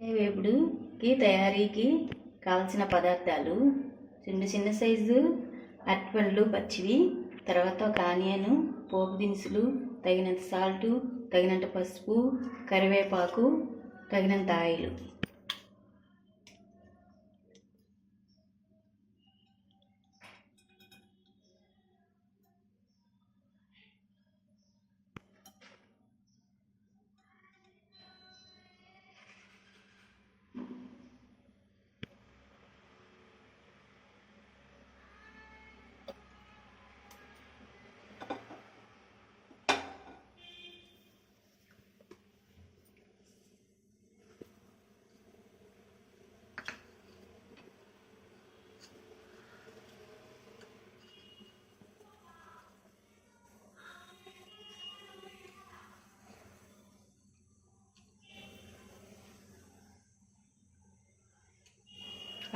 వేపుడుకి తయారీకి కావలసిన పదార్థాలు రెండు చిన్న సైజు అరటిపండ్లు పచ్చివి తర్వాత ఒక ఆనియన్ పోపు దినుసులు తగినంత సాల్టు తగినంత పసుపు కరివేపాకు తగినంత ఆయిల్.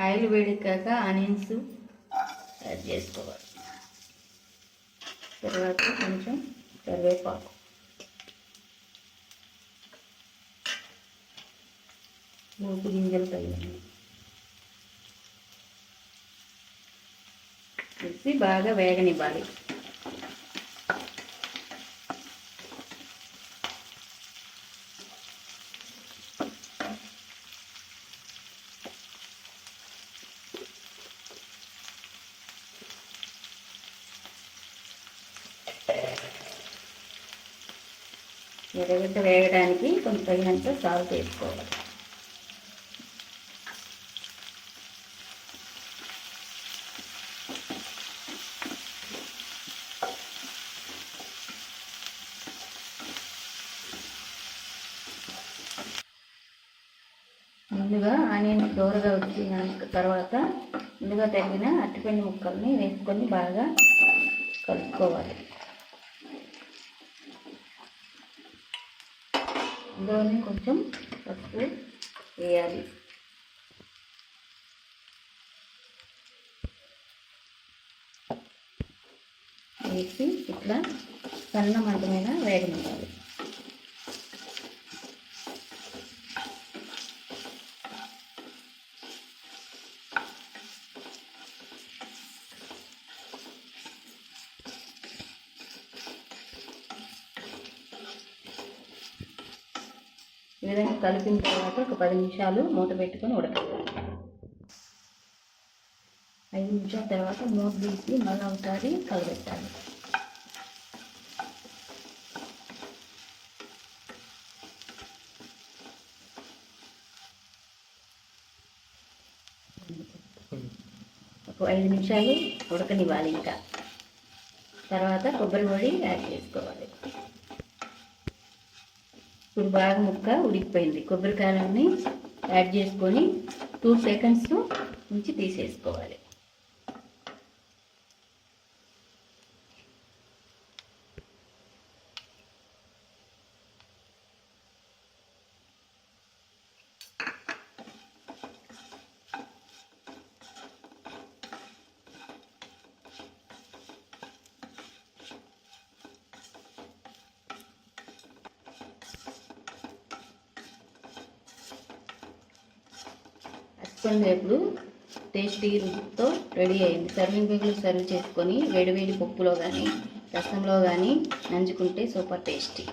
ఆయిల్ వేడెక్కాక ఆనియన్స్ యాడ్ చేసుకోవాలి. తర్వాత కొంచెం కరివేపాకు. మూపు గింజలు తగినండి వేసి బాగా వేగనివ్వాలి. ఎర్రగడ్డ వేయడానికి కొంచెం తగినంత సాల్ట్ వేసుకోవాలి. ముందుగా ఆనియన్ దూరగా వచ్చిన తర్వాత ముందుగా తగిన అట్టిపండి ముక్కల్ని వేసుకొని బాగా కలుపుకోవాలి. ఇందులోనే కొంచెం పసుపు వేయాలి. వేసి ఇట్లా సన్న మంట మీద వేగనివ్వాలి. ఈ విధంగా కలిపిన తర్వాత ఒక పది నిమిషాలు మూత పెట్టుకొని ఉడకాలి ఐదు నిమిషాల తర్వాత మూత తీసి మళ్ళీ ఒకసారి కలబెట్టాలి. ఒక ఐదు నిమిషాలు ఉడకనివ్వాలి ఇంకా. తర్వాత కొబ్బరి పొడి యాడ్ చేసుకోవాలి. ఇప్పుడు బాగా ముక్క ఉడికిపోయింది. కొబ్బరికాయలని యాడ్ చేసుకొని టూ సెకండ్స్ ఉంచి తీసేసుకోవాలి. అరటిపండు వేపుడు టేస్టీ రుచితో రెడీ అయింది. సర్వింగ్ బ్యాగ్లో సర్వ్ చేసుకొని వేడివేడి పప్పులో కానీ రసంలో కానీ నంచుకుంటే సూపర్ టేస్టీ.